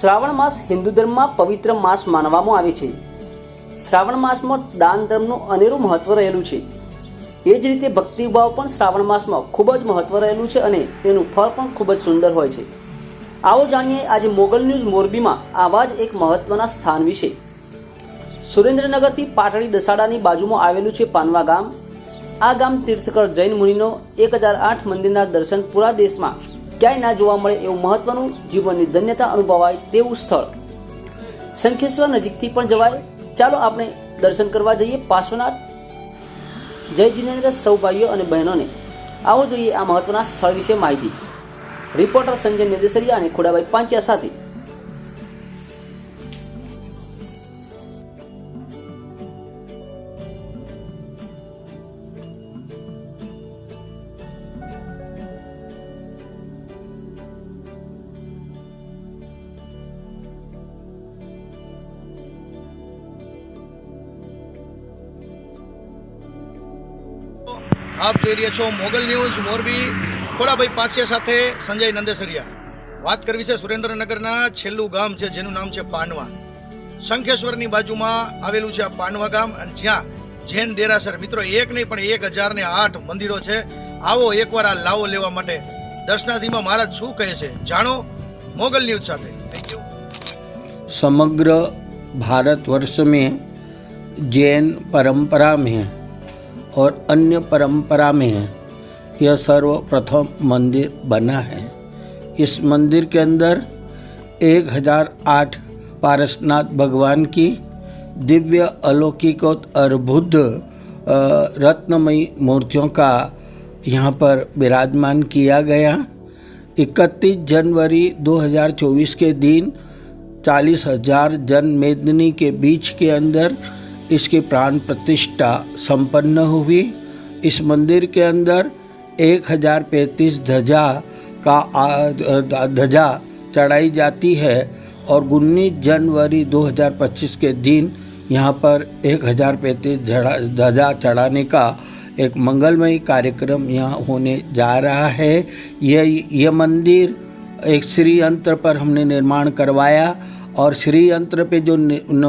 શ્રાવણ માસ હિન્દુ ધર્મમાં પવિત્ર માસ માનવામાં આવે છે. શ્રાવણ માસમાં દાન ધર્મનું અનેરું મહત્વ રહેલું છે. એ જ રીતે ભક્તિભાવ પણ શ્રાવણ માસમાં ખૂબ જ મહત્વ રહેલું છે અને તેનું ફળ પણ ખૂબ જ સુંદર હોય છે. આવો જાણીએ આજે મોગલ ન્યૂઝ મોરબીમાં આવા જ એક મહત્વના સ્થાન વિશે. સુરેન્દ્રનગરથી પાટડી દસાડાની બાજુમાં આવેલું છે પાનવા ગામ. આ ગામ તીર્થકર જૈન મુનિનો એક હજાર આઠ મંદિરના દર્શન પૂરા દેશમાં ક્યાંય ના જોવા મળે એવું મહત્વનું જીવનની ધન્યતા અનુભવાય તેવું સ્થળ. શંખેશ્વર નજીકથી પણ જવાય. ચાલો આપણે દર્શન કરવા જઈએ પાર્શ્વનાથ. જય જિનેન્દ્ર સૌ ભાઈઓ અને બહેનોને. આવો જોઈએ આ મહત્વના સ્થળ વિશે માહિતી. રિપોર્ટર સંજય નિર્દેશરિયા અને ખોડાભાઈ પાંચિયા સાથે આપ જોઈ રહ્યા છો મોગલ ન્યૂઝ મોરબી ખોડાભાઈ પાછિયા સાથે સંજય નંદેસરિયા વાત કરવી છે સુરેન્દ્રનગરના છેલ્લું ગામ છે જેનું નામ છે પાનવા શંખેશ્વરની બાજુમાં આવેલું છે આ પાનવા ગામ અને જ્યાં જૈન દેરાસર મિત્રો એક નહીં પણ એક હજાર ને આઠ મંદિરો છે આવો એકવાર આ લાવો લેવા માટે દર્શનાર્થીમાં મહારાજ શું કહે છે જાણો મોગલ ન્યૂઝ સાથે થેન્ક યુ समग्र भारतवर्ष में जैन परंपरा में और अन्य परंपरा में यह सर्वप्रथम मंदिर बना है। इस मंदिर के अंदर एक हज़ार आठ पारसनाथ भगवान की दिव्य अलौकिक और अद्भुत रत्नमयी मूर्तियों का यहाँ पर विराजमान किया गया। 31 जनवरी 2024 के दिन चालीस हज़ार जन मेदनी के बीच के अंदर इसकी प्राण प्रतिष्ठा संपन्न हुई। इस मंदिर के अंदर एक हज़ार पैंतीस ध्वजा का ध्वजा चढ़ाई जाती है और उन्नीस जनवरी 2025 के दिन यहाँ पर एक हज़ार पैंतीस ध्वजा चढ़ाने का एक मंगलमय कार्यक्रम यहाँ होने जा रहा है। यह यह मंदिर एक श्री यंत्र पर हमने निर्माण करवाया और श्री यंत्र पे जो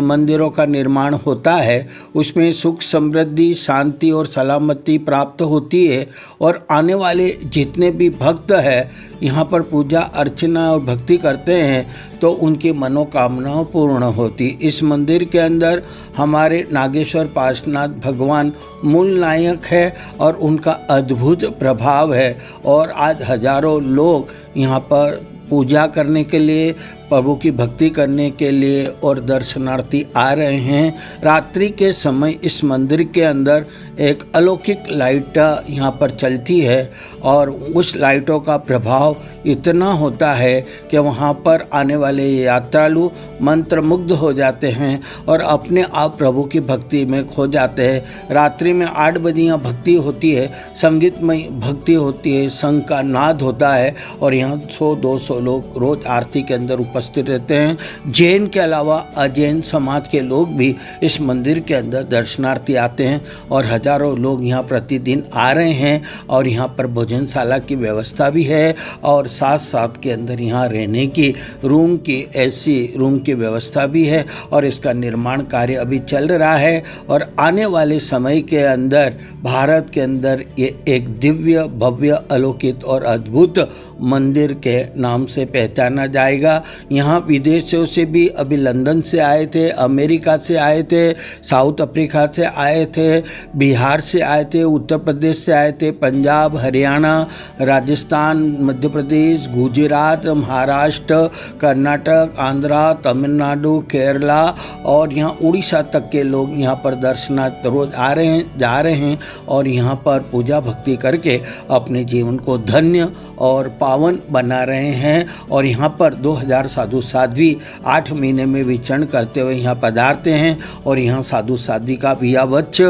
मंदिरों का निर्माण होता है, उसमें सुख समृद्धि, शांति और सलामती प्राप्त होती है। और आने वाले जितने भी भक्त हैं, यहाँ पर पूजा, अर्चना और भक्ति करते हैं तो उनकी मनोकामनाओं पूर्ण होती। इस मंदिर के अंदर हमारे नागेश्वर पार्शनाथ भगवान मूल नायक है और उनका अद्भुत प्रभाव है। और आज हज़ारों लोग यहाँ पर पूजा करने के लिए प्रभु की भक्ति करने के लिए और दर्शनार्थी आ रहे हैं। रात्रि के समय इस मंदिर के अंदर एक अलौकिक लाइट यहाँ पर चलती है और उस लाइटों का प्रभाव इतना होता है कि वहाँ पर आने वाले यात्रालु मंत्रमुग्ध हो जाते हैं और अपने आप प्रभु की भक्ति में खो जाते हैं। रात्रि में आठ बजे यहाँ भक्ति होती है, संगीतमय भक्ति होती है, संघ का नाद होता है और यहाँ सौ दो सौ लोग रोज आरती के अंदर उपस्थित रहते हैं। जैन के अलावा अजैन समाज के लोग भी इस मंदिर के अंदर दर्शनार्थी आते हैं और हज़ारों लोग यहाँ प्रतिदिन आ रहे हैं और यहाँ पर भोजनशाला की व्यवस्था भी है और साथ साथ के अंदर यहाँ रहने की, रूम की, ऐसी रूम की व्यवस्था भी है और इसका निर्माण कार्य अभी चल रहा है और आने वाले समय के अंदर, भारत के अंदर ये एक दिव्य, भव्य, अलौकिक और अद्भुत मंदिर के नाम से पहचाना जाएगा। यहाँ विदेशों से भी अभी लंदन से आए थे, अमेरिका से आए थे, साउथ अफ्रीका से आए थे, बिहार से आए थे, उत्तर प्रदेश से आए थे, पंजाब, हरियाणा, राजस्थान, मध्य प्रदेश, गुजरात, महाराष्ट्र, कर्नाटक, आंध्रा, तमिलनाडु, केरला और यहाँ उड़ीसा तक के लोग यहाँ पर दर्शनार्थ रोज आ रहे हैं, जा रहे हैं और यहाँ पर पूजा भक्ति करके अपने जीवन को धन्य और पावन बना रहे हैं और यहाँ पर 2000 साधु साध्वी आठ महीने में विचरण करते हुए यहाँ पधारते हैं और यहाँ साधु साध्वी का वियावच्छ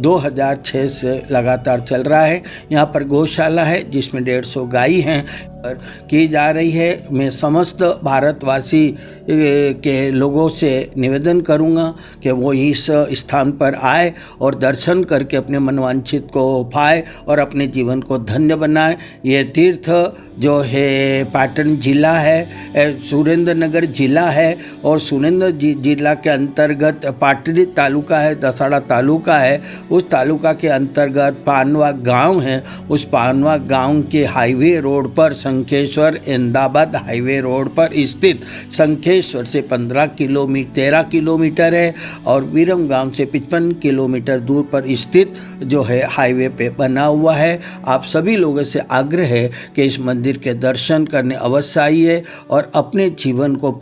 2006 से लगातार चल रहा है। यहाँ पर गौशाला है जिसमें डेढ़ सौ गाय हैं। की जा रही है। मैं समस्त भारतवासी के लोगों से निवेदन करूँगा कि वो इस स्थान पर आए और दर्शन करके अपने मनवांछित को पाए और अपने जीवन को धन्य बनाए। ये तीर्थ जो है, पाटन जिला है सुरेंद्र नगर जिला है और सुरेंद्र जिला के अंतर्गत पाटड़ी तालुका है, दसाड़ा तालुका है। उस तालुका के अंतर्गत पानवा गाँव है। उस पानवा गाँव के हाईवे रोड पर शंखेश्वर अहमदाबाद हाईवे रोड पर स्थित शंखेश्वर से 15 किलोमीटर तेरह किलोमीटर है और वीरम गाँव से पचपन किलोमीटर दूर पर स्थित जो है हाईवे पे बना हुआ है। आप सभी लोगों से आग्रह है कि इस मंदिर के दर्शन करने अवश्य आइए और अपने जीवन को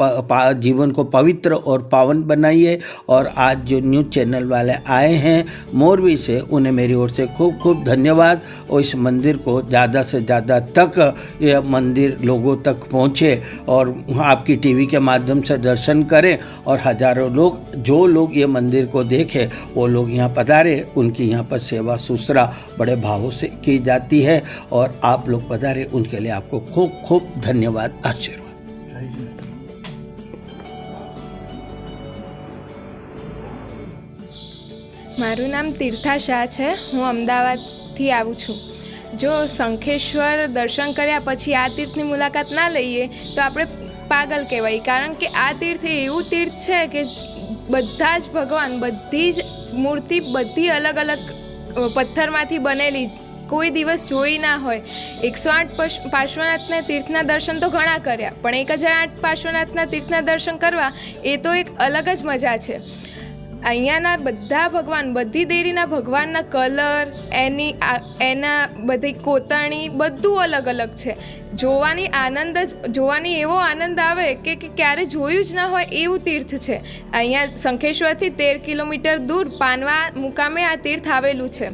जीवन को पवित्र और पावन बनाइए और आज जो न्यूज़ चैनल वाले आए हैं, मोरवी से, उन्हें मेरी ओर से खूब खूब धन्यवाद और इस मंदिर को ज़्यादा से ज़्यादा तक यह मंदिर लोगों तक पहुँचे और आपकी टीवी के माध्यम से दर्शन करें और हजारों लोग जो लोग ये मंदिर को देखें वो लोग यहाँ पधारे उनकी यहाँ पर सेवा सुसरा बड़े भावों से की जाती है और आप लोग पधारे उनके लिए आपको खूब खूब धन्यवाद आशीर्वाद મારું નામ તીર્થા શાહ છે હું અમદાવાદથી આવું છું જો શંખેશ્વર દર્શન કર્યા પછી આ તીર્થની મુલાકાત ના લઈએ, તો આપણે પાગલ કહેવાય. કારણ કે આ તીર્થ એવું તીર્થ છે કે બધા જ ભગવાન, બધી જ મૂર્તિ, બધી અલગ અલગ પથ્થરમાંથી બનેલી, કોઈ દિવસ જોઈ ના હોય. એકસો આઠ પાર્શ્વનાથના તીર્થના દર્શન તો ઘણા કર્યા, પણ એક હજાર આઠ પાર્શ્વનાથના તીર્થના દર્શન કરવા, એ તો એક અલગ જ મજા છે. અહીંયાના બધા ભગવાન, બધી દેરીના ભગવાનના કલર, એની એના બધી કોતરણી બધું અલગ અલગ છે. જોવાની આનંદ જ, જોવાની એવો આનંદ આવે કે ક્યારે જોયું જ ના હોય એવું તીર્થ છે. અહીંયા શંખેશ્વરથી તેર કિલોમીટર દૂર પાનવા મુકામે આ તીર્થ આવેલું છે.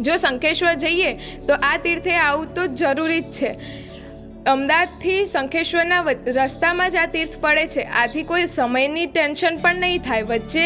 જો શંખેશ્વર જઈએ તો આ તીર્થે આવું તો જરૂરી જ છે. અમદાવાદથી શંખેશ્વરના રસ્તામાં જ આ તીર્થ પડે છે. આથી કોઈ સમયની ટેન્શન પણ નહીં થાય. વચ્ચે